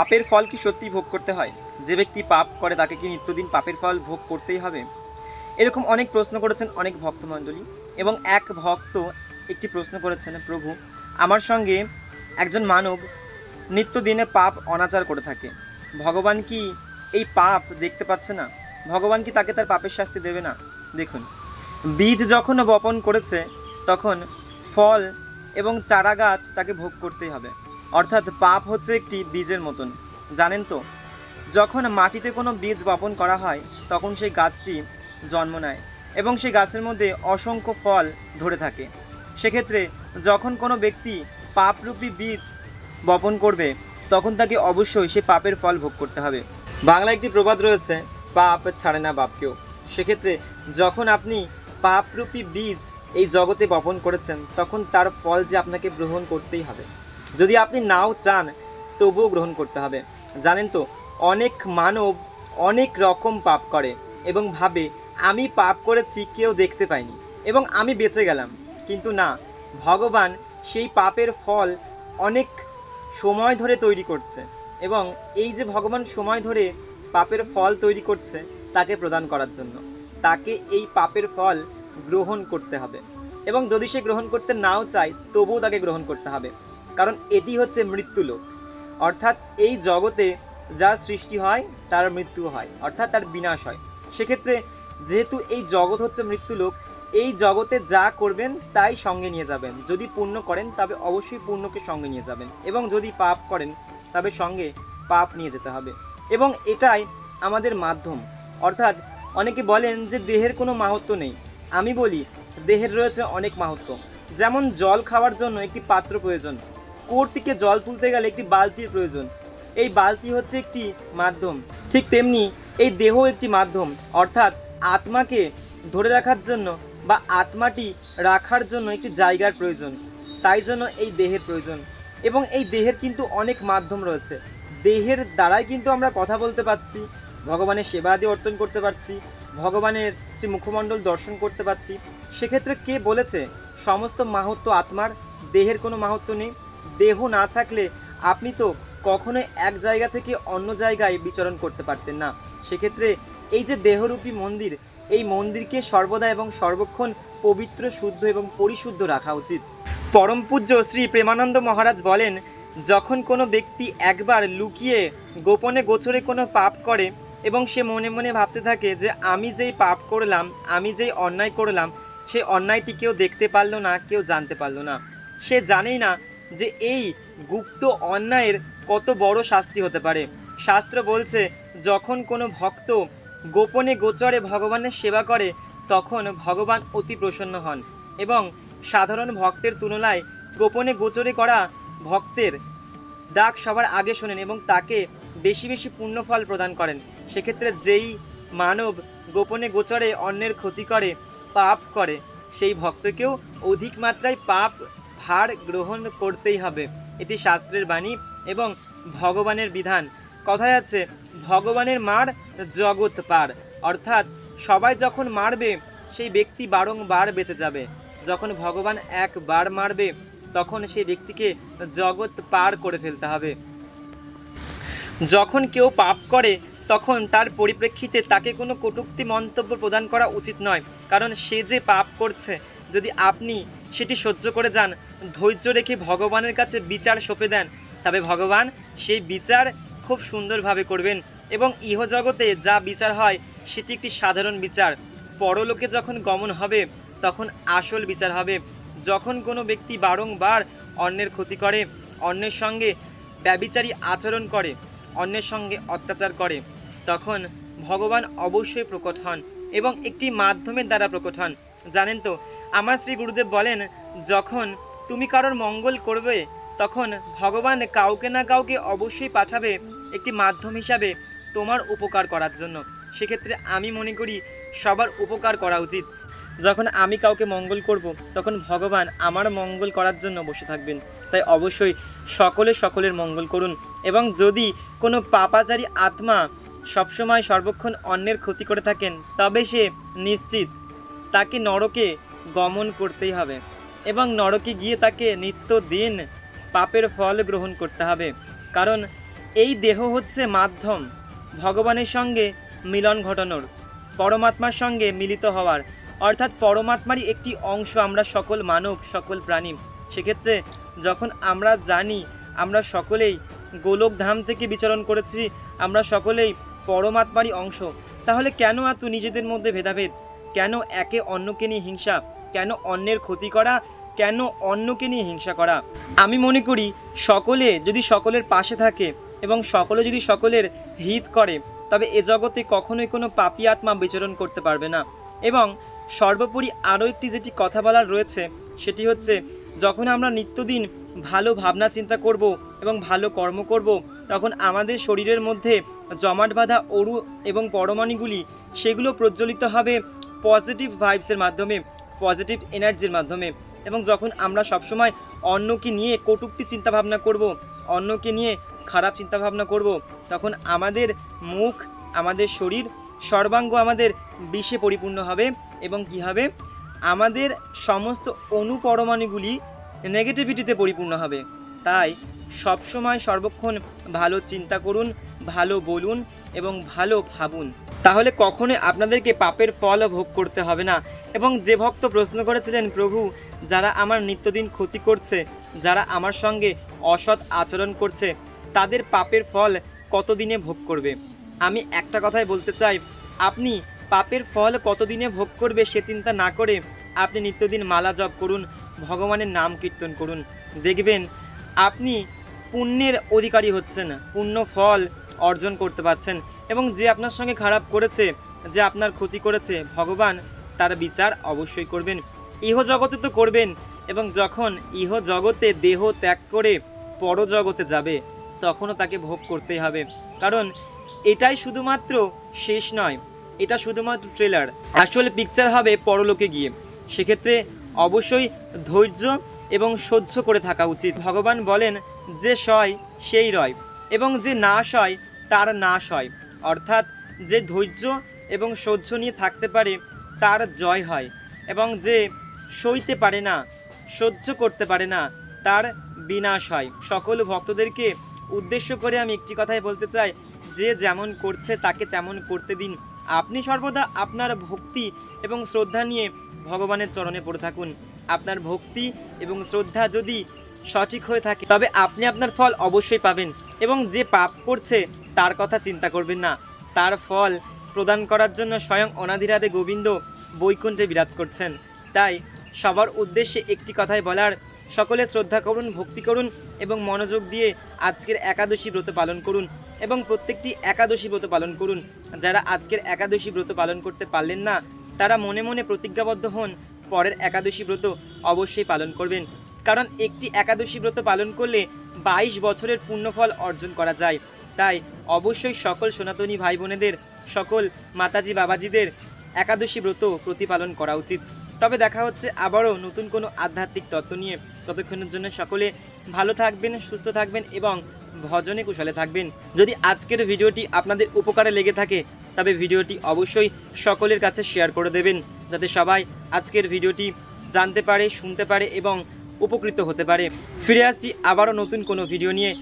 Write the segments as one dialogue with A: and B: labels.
A: পাপের ফল কি সত্যি ভোগ করতে হয়? যে ব্যক্তি পাপ করে, তাকে কি নিত্যদিন পাপের ফল ভোগ করতেই হবে? এরকম অনেক প্রশ্ন করেছেন অনেক ভক্তমণ্ডলী এবং এক ভক্ত একটি প্রশ্ন করেছেন, প্রভু, আমার সঙ্গে একজন মানব নিত্যদিনে পাপ অনাচার করে থাকে। ভগবান কি এই পাপ দেখতে পাচ্ছে না? ভগবান কি তাকে তার পাপের শাস্তি দেবে না? দেখুন, বীজ যখন বপন করেছে, তখন ফল এবং চারা গাছ তাকে ভোগ করতেই হবে। অর্থাৎ পাপ হচ্ছে একটি বীজের মতন। জানেন তো, যখন মাটিতে কোনো বীজ বপন করা হয়, তখন সেই গাছটি জন্ম নেয় এবং সেই গাছের মধ্যে অসংখ্য ফল ধরে থাকে। সেক্ষেত্রে যখন কোনো ব্যক্তি পাপরূপী বীজ বপন করবে, তখন তাকে অবশ্যই সে পাপের ফল ভোগ করতে হবে। বাংলা একটি প্রবাদ রয়েছে, পাপ ছাড়ে না বাপকেও। সেক্ষেত্রে যখন আপনি পাপরূপী বীজ এই জগতে বপন করেছেন, তখন তার ফল যে আপনাকে গ্রহণ করতেই হবে। যদি আপনি নাও চান, তবুও গ্রহণ করতে হবে। জানেন তো, অনেক মানব অনেক রকম পাপ করে এবং ভাবে, আমি পাপ করেছি, কেউ দেখতে পাইনি এবং আমি বেঁচে গেলাম। কিন্তু না, ভগবান সেই পাপের ফল অনেক সময় ধরে তৈরি করছে এবং এই যে ভগবান সময় ধরে পাপের ফল তৈরি করছে, তাকে প্রদান করার জন্য। তাকে এই পাপের ফল গ্রহণ করতে হবে এবং যদি সে গ্রহণ করতে নাও চায়, তবুও তাকে গ্রহণ করতে হবে। কারণ এটি হচ্ছে মৃত্যুলোক অর্থাৎ এই জগতে যা সৃষ্টি হয়, তার মৃত্যু হয়। অর্থাৎ তার বিনাশ হয়। সেক্ষেত্রে যেহেতু এই জগৎ হচ্ছে মৃত্যুলোক এই জগতে যা করবেন, তাই সঙ্গে নিয়ে যাবেন। যদি পুণ্য করেন, তবে অবশ্যই পুণ্যকে সঙ্গে নিয়ে যাবেন। এবং যদি পাপ করেন, তবে সঙ্গে পাপ নিয়ে যেতে হবে। এবং এটাই আমাদের মাধ্যম। অর্থাৎ অনেকে বলেন যে দেহের কোনো মাহাত্ম নেই। আমি বলি, দেহের রয়েছে অনেক মাহাত্ম যেমন জল খাওয়ার জন্য একটি পাত্র প্রয়োজন। কুয়োর থেকে জল তুলতে গেলে একটি বালতির প্রয়োজন। এই বালতি হচ্ছে একটি মাধ্যম। ঠিক তেমনি এই দেহ একটি মাধ্যম। অর্থাৎ আত্মাকে ধরে রাখার জন্য বা আত্মাটি রাখার জন্য একটি জায়গার প্রয়োজন। তাই জন্য এই দেহের প্রয়োজন। এবং এই দেহের কিন্তু অনেক মাধ্যম রয়েছে। দেহের দ্বারাই কিন্তু আমরা কথা বলতে পারছি, ভগবানের সেবা আদি অর্পণ করতে পারছি, ভগবানের শ্রী মুখমণ্ডল দর্শন করতে পারছি। সেক্ষেত্রে কে বলেছে, সমস্ত মাহাত্ম আত্মার, দেহের কোনো মাহাত্ম নেই? দেহ না থাকলে আপনি তো কখনোই এক জায়গা থেকে অন্য জায়গায় বিচরণ করতে পারতেন না। সেক্ষেত্রে এই যে দেহরূপী মন্দির, এই মন্দিরকে সর্বদা এবং সর্বক্ষণ পবিত্র, শুদ্ধ এবং পরিশুদ্ধ রাখা উচিত। পরম পূজ্য শ্রী প্রেমানন্দ মহারাজ বলেন, যখন কোনো ব্যক্তি একবার লুকিয়ে গোপনে গোচরে কোনো পাপ করে এবং সে মনে মনে ভাবতে থাকে যে আমি যেই পাপ করলাম, আমি যেই অন্যায় করলাম সেই অন্যায়টি কেউ দেখতে পারল না, কেউ জানতে পারল না। সে জানেই না যে এই গুপ্ত অন্যায়ের কত বড় শাস্তি হতে পারে। শাস্ত্র বলছে, যখন কোনো ভক্ত গোপনে গোচরে ভগবানের সেবা করে, তখন ভগবান অতি প্রসন্ন হন এবং সাধারণ ভক্তের তুলনায় গোপনে গোচরে করা ভক্তের ডাক সবার আগে শোনেন এবং তাকে বেশি বেশি পুণ্যফল প্রদান করেন। সেক্ষেত্রে যেই মানব গোপনে গোচরে অন্যের ক্ষতি করে, পাপ করে, সেই ভক্তকেও অধিক মাত্রায় পাপ ভার গ্রহণ করতেই হবে। এটি শাস্ত্রের বাণী এবং ভগবানের বিধান। কথায় আছে, ভগবানের মার জগৎ পার। অর্থাৎ, সবাই যখন মারবে, সেই ব্যক্তি বারংবার বেঁচে যাবে। যখন ভগবান একবার মারবে, তখন সেই ব্যক্তিকে জগৎ পার করে ফেলতে হবে। যখন কেউ পাপ করে তখন তার পরিপ্রেক্ষিতে তাকে কোনো কটূক্তি মন্তব্য প্রদান করা উচিত নয়। কারণ সে যে পাপ করছে, যদি আপনি সেটি সহ্য করে যান, ধৈর্য রেখে ভগবানের কাছে বিচার সঁপে দেন, তবে ভগবান সেই বিচার খুব সুন্দরভাবে করবেন এবং ইহজগতে যা বিচার হয়, সেটি একটি সাধারণ বিচার। পরলোকে যখন গমন হবে, তখন আসল বিচার হবে। যখন কোনো ব্যক্তি বারংবার অন্যের ক্ষতি করে, অন্যের সঙ্গে ব্যবিচারী আচরণ করে, অন্যের সঙ্গে অত্যাচার করে তখন ভগবান অবশ্যই প্রকট হন এবং একটি মাধ্যমের দ্বারা প্রকট হন। জানেন তো, আমার শ্রী গুরুদেব বলেন, যখন তুমি কারোর মঙ্গল করবে, তখন ভগবান কাউকে না কাউকে অবশ্যই পাঠাবে একটি মাধ্যম হিসাবে তোমার উপকার করার জন্য। সেক্ষেত্রে আমি মনে করি সবার উপকার করা উচিত। যখন আমি কাউকে মঙ্গল করব, তখন ভগবান আমার মঙ্গল করার জন্য বসে থাকবেন। তাই অবশ্যই সকলে সকলের মঙ্গল করুন এবং যদি কোনো পাপাচারী আত্মা সবসময় সর্বক্ষণ অন্যের ক্ষতি করে থাকেন, তবে সে নিশ্চিত তাকে নরকে গমন করতেই হবে এবং নরকে গিয়ে তাকে নিত্যদিন পাপের ফল গ্রহণ করতে হবে। কারণ এই দেহ হচ্ছে মাধ্যম, ভগবানের সঙ্গে মিলন ঘটানোর, পরমাত্মার সঙ্গে মিলিত হওয়ার। অর্থাৎ পরমাত্মারই একটি অংশ আমরা সকল মানব, সকল প্রাণী। সেক্ষেত্রে যখন আমরা জানি আমরা সকলেই গোলক ধাম থেকে বিচরণ করেছি, আমরা সকলেই পরমাত্মারই অংশ। তাহলে কেন এত নিজেদের মধ্যে ভেদাভেদ? কেন একে অন্যকে নিয়ে হিংসা? কেন অন্যের ক্ষতি করা? কেন অন্যকে নিয়ে হিংসা করা? আমি মনে করি সকলে যদি সকলের পাশে থাকে এবং সকলে যদি সকলের হিত করে, তবে এ জগতে কখনোই কোনো পাপী আত্মা বিচরণ করতে পারবে না। এবং সর্বোপরি আরও একটি যেটি কথা বলার রয়েছে, সেটি হচ্ছে, যখন আমরা নিত্যদিন ভালো ভাবনা চিন্তা করব এবং ভালো কর্ম করব তখন আমাদের শরীরের মধ্যে জমাট বাঁধা অরু এবং পরমাণুগুলি, সেগুলো প্রজ্বলিত হবে পজিটিভ ভাইবসের মাধ্যমে পজিটিভ এনার্জির মাধ্যমে। এবং যখন আমরা সবসময় অন্যকে নিয়ে কটূক্তি চিন্তাভাবনা করব, অন্যকে নিয়ে খারাপ চিন্তাভাবনা করব, তখন আমাদের মুখ, আমাদের শরীর সর্বাঙ্গ আমাদের বিষে পরিপূর্ণ হবে এবং কি হবে? আমাদের সমস্ত অনুপরমাণুগুলি নেগেটিভিটিতে পরিপূর্ণ হবে। তাই সবসময় সর্বক্ষণ ভালো চিন্তা করুন, ভালো বলুন এবং ভালো ভাবুন। তাহলে কখনোই আপনাদেরকে পাপের ফল ভোগ করতে হবে না। এবং যে ভক্ত প্রশ্ন করেছিলেন, প্রভু, যারা আমার নিত্যদিন ক্ষতি করছে, যারা আমার সঙ্গে অসৎ আচরণ করছে, তাদের পাপের ফল কতদিনে ভোগ করবে? আমি একটা কথাই বলতে চাই, আপনি পাপের ফল কতদিনে ভোগ করবে সে চিন্তা না করে আপনি নিত্যদিন মালা জপ করুন, ভগবানের নাম কীর্তন করুন। দেখবেন, আপনি পুণ্যের অধিকারী হচ্ছেন, পুণ্য ফল অর্জন করতে পারছেন। এবং যে আপনার সঙ্গে খারাপ করেছে, যে আপনার ক্ষতি করেছে, ভগবান তার বিচার অবশ্যই করবেন। ইহ জগতে তো করবেন, এবং যখন ইহ জগতে দেহ ত্যাগ করে পরজগতে যাবে, তখনও তাকে ভোগ করতেই হবে। কারণ এটাই শুধুমাত্র শেষ নয়, এটা শুধুমাত্র ট্রেলার আসল পিকচার হবে পরলোকে গিয়ে। সেক্ষেত্রে অবশ্যই ধৈর্য এবং সহ্য করে থাকা উচিত। ভগবান বলেন, যে সয়, সেই রয়, এবং যে না হয় তার নাশ হয় অর্থাৎ, যে ধৈর্য এবং সহ্য নিয়ে থাকতে পারে, তার জয় হয়, এবং যে সইতে পারে না, সহ্য করতে পারে না, তার বিনাশ হয়। সকল ভক্তদেরকে উদ্দেশ্য করে আমি একটি কথাই বলতে চাই, যে যেমন করছে, তাকে তেমন করতে দিন। আপনি সর্বদা আপনার ভক্তি এবং শ্রদ্ধা নিয়ে ভগবানের চরণে পড়ে থাকুন। আপনার ভক্তি এবং শ্রদ্ধা যদি সঠিক হয়ে থাকে, তবে আপনি আপনার ফল অবশ্যই পাবেন এবং যে পাপ করছে, তার কথা চিন্তা করবেন না। তার ফল প্রদান করার জন্য স্বয়ং অনাধিরাধে গোবিন্দ বৈকুণ্ঠে বিরাজ করছেন। তাই সবার উদ্দেশ্যে একটি কথাই বলার, সকলে শ্রদ্ধা করুন, ভক্তি করুন এবং মনোযোগ দিয়ে আজকের একাদশী ব্রত পালন করুন এবং প্রত্যেকটি একাদশী ব্রত পালন করুন। যারা আজকের একাদশী ব্রত পালন করতে পারলেন না, তারা মনে মনে প্রতিজ্ঞাবদ্ধ হন পরের একাদশী ব্রত অবশ্যই পালন করবেন। কারণ একটি একাদশী ব্রত পালন করলে বাইশ বছরের পুণ্যফল অর্জন করা যায়। তাই অবশ্যই সকল সনাতনী ভাই বোনেদের সকল মাতাজি বাবাজিদের একাদশী ব্রত প্রতিপালন করা উচিত। তবে দেখা হচ্ছে আবারও নতুন কোনো আধ্যাত্মিক তত্ত্ব নিয়ে। ততক্ষণের জন্য সকলে ভালো থাকবেন, সুস্থ থাকবেন এবং ভজনে কুশলে থাকবেন। যদি আজকের ভিডিওটি আপনাদের উপকারে লেগে থাকে, তবে ভিডিওটি অবশ্যই সকলের কাছে শেয়ার করে দেবেন। যাতে সবাই আজকের ভিডিওটি জানতে পারে, শুনতে পারে এবং উপকৃত হতে পারে। ফিরে আসছি আবারও নতুন কোনো ভিডিও নিয়ে।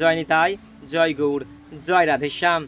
A: জয় নিতাই, জয় গৌড়, জয় রাধেশ্যাম।